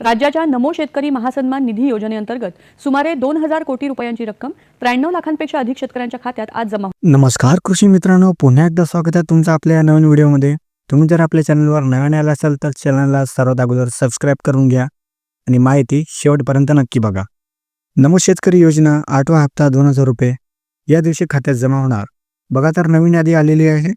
राज्याच्या नमो शेतकरी महासन्मान निधी योजनेअंतर्गत सुमारे दोन हजार कोटी रुपयांची रक्कम त्र्याण्णव लाखांपेक्षा अधिक शेतकऱ्यांच्या खात्यात आज जमा नमस्कार कृषी मित्रांनो पुन्हा एकदा स्वागत आहे तुमचं आपल्या या नवीन व्हिडिओमध्ये. तुम्ही जर आपल्या चॅनलवर नवीन आला असाल तर चॅनलला सर्वात अगोदर सबस्क्राईब करून घ्या आणि माहिती शेवटपर्यंत नक्की बघा. नमो शेतकरी योजना आठवा हप्ता दोन हजार रुपये या दिवशी खात्यात जमा होणार. बघा तर नवीन यादी आलेली आहे.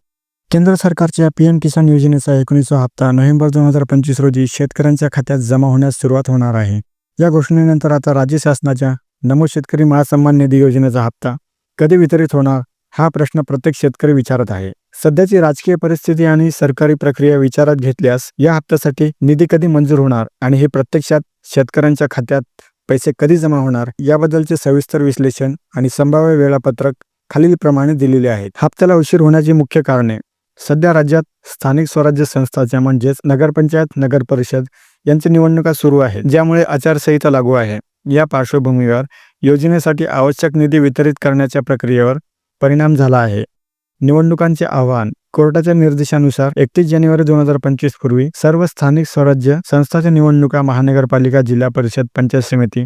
केंद्र सरकारच्या पी एम किसान योजनेचा एकोणीसवा हप्ता नोव्हेंबर दोन हजार पंचवीस रोजी शेतकऱ्यांच्या खात्यात जमा होण्यास सुरुवात होणार आहे. या घोषणेनंतर आता राज्य शासनाच्या नमो शेतकरी महासन्मान निधी योजनेचा हप्ता कधी वितरित होणार हा प्रश्न प्रत्येक शेतकरी विचारत आहे. सध्याची राजकीय परिस्थिती आणि सरकारी प्रक्रिया विचारात घेतल्यास या हप्त्यासाठी निधी कधी मंजूर होणार आणि हे प्रत्यक्षात शेतकऱ्यांच्या खात्यात पैसे कधी जमा होणार याबद्दलचे सविस्तर विश्लेषण आणि संभाव्य वेळापत्रक खालीलप्रमाणे दिलेले आहेत. हप्त्याला उशीर होण्याची मुख्य कारणे सध्या राज्यात स्थानिक स्वराज्य संस्थाच्या म्हणजेच नगरपंचायत नगर परिषद यांच्या निवडणुका सुरू आहेत ज्यामुळे आचारसंहिता लागू आहे. या पार्श्वभूमीवर योजनेसाठी आवश्यक निधी वितरित करण्याच्या प्रक्रियेवर परिणाम झाला आहे. निवडणुकांचे आव्हान कोर्टाच्या निर्देशानुसार एकतीस जानेवारी दोन हजार पंचवीस पूर्वी सर्व स्थानिक स्वराज्य संस्थाच्या निवडणुका महानगरपालिका जिल्हा परिषद पंचायत समिती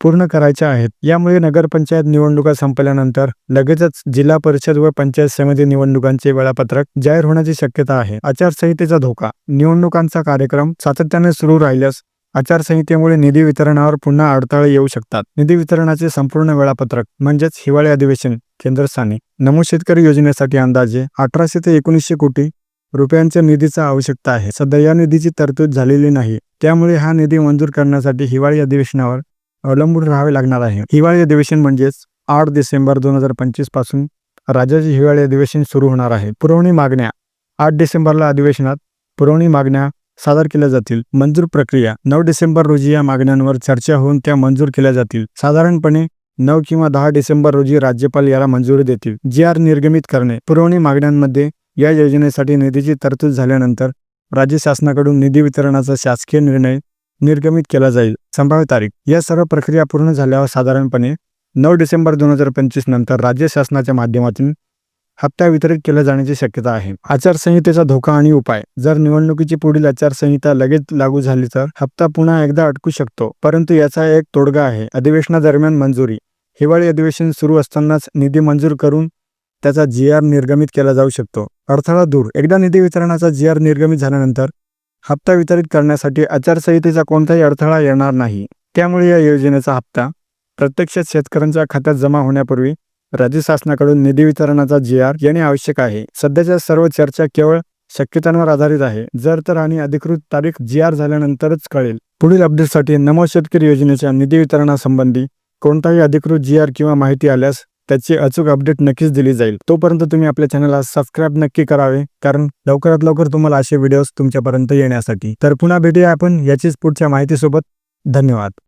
पूर्ण करायच्या आहेत. यामुळे नगरपंचायत निवडणुका संपल्यानंतर लगेचच जिल्हा परिषद व पंचायत समिती निवडणुकांचे वेळापत्रक जाहीर होण्याची शक्यता आहे. आचारसंहितेचा धोका. निवडणुकांचा कार्यक्रम सातत्याने सुरू राहिल्यास आचारसंहितेमुळे निधी वितरणावर पुन्हा अडथळे येऊ शकतात. निधी वितरणाचे संपूर्ण वेळापत्रक म्हणजेच हिवाळी अधिवेशन केंद्रस्थानी नमो शेतकरी योजनेसाठी अंदाजे अठराशे ते एकोणीसशे कोटी रुपयांच्या निधीचा आवश्यकता आहे. सध्या या निधीची तरतूद झालेली नाही. त्यामुळे हा निधी मंजूर करण्यासाठी हिवाळी अधिवेशनावर अवलंबून राहावे लागणार आहे. हिवाळी अधिवेशन म्हणजेच आठ डिसेंबर दोन हजार पंचवीसपासून राज्याचे हिवाळी अधिवेशन सुरू होणार आहे. पुरवणी मागण्या. आठ डिसेंबरला अधिवेशनात पुरवणी मागण्या सादर केल्या जातील. मंजूर प्रक्रिया. नऊ डिसेंबर रोजी या मागण्यांवर चर्चा होऊन त्या मंजूर केल्या जातील. साधारणपणे नऊ किंवा दहा डिसेंबर रोजी राज्यपाल याला मंजुरी देतील. जी आर निर्गमित करणे. पुरवणी मागण्यांमध्ये या योजनेसाठी निधीची तरतूद झाल्यानंतर राज्य शासनाकडून निधी वितरणाचा शासकीय निर्णय निर्गमित केला जाईल. संभाव्य तारीख. या सर्व प्रक्रिया पूर्ण झाल्यावर साधारणपणे नऊ डिसेंबर दोन हजार पंचवीस नंतर राज्य शासनाच्या माध्यमातून हप्ता वितरित केला जाण्याची शक्यता आहे. आचारसंहितेचा धोका आणि उपाय. जर निवडणुकीची पुढील आचारसंहिता लगेच लागू झाली तर हप्ता पुन्हा एकदा अटकू शकतो. परंतु याचा एक तोडगा आहे. अधिवेशनादरम्यान मंजुरी. हिवाळी अधिवेशन सुरू असतानाच निधी मंजूर करून त्याचा जी आर निर्गमित केला जाऊ शकतो. अडथळा दूर. एकदा निधी वितरणाचा जी आर निर्गमित झाल्यानंतर हप्ता वितरित करण्यासाठी आचारसंहितेचा कोणताही अडथळा येणार नाही. त्यामुळे या योजनेचा हप्ता प्रत्यक्षात शेतकऱ्यांच्या खात्यात जमा होण्यापूर्वी राज्य शासनाकडून निधी वितरणाचा जी आर येणे आवश्यक आहे. सध्याच्या सर्व चर्चा केवळ शक्यतांवर आधारित आहे. जर तर आणि अधिकृत तारीख जी आर झाल्यानंतरच कळेल. पुढील अपडेटसाठी नमो शेतकरी योजनेच्या निधी वितरणासंबंधी कोणताही अधिकृत जी आर किंवा माहिती आल्यास त्याची अचूक अपडेट नक्कीच दिली जाईल. तोपर्यंत तुम्ही आपल्या चॅनलला सबस्क्राईब नक्की करावे कारण लवकरात लवकर तुम्हाला असे व्हिडिओज तुमच्यापर्यंत येण्यासाठी. तर पुन्हा भेटूया आपण याचीच पुढच्या माहितीसोबत. धन्यवाद.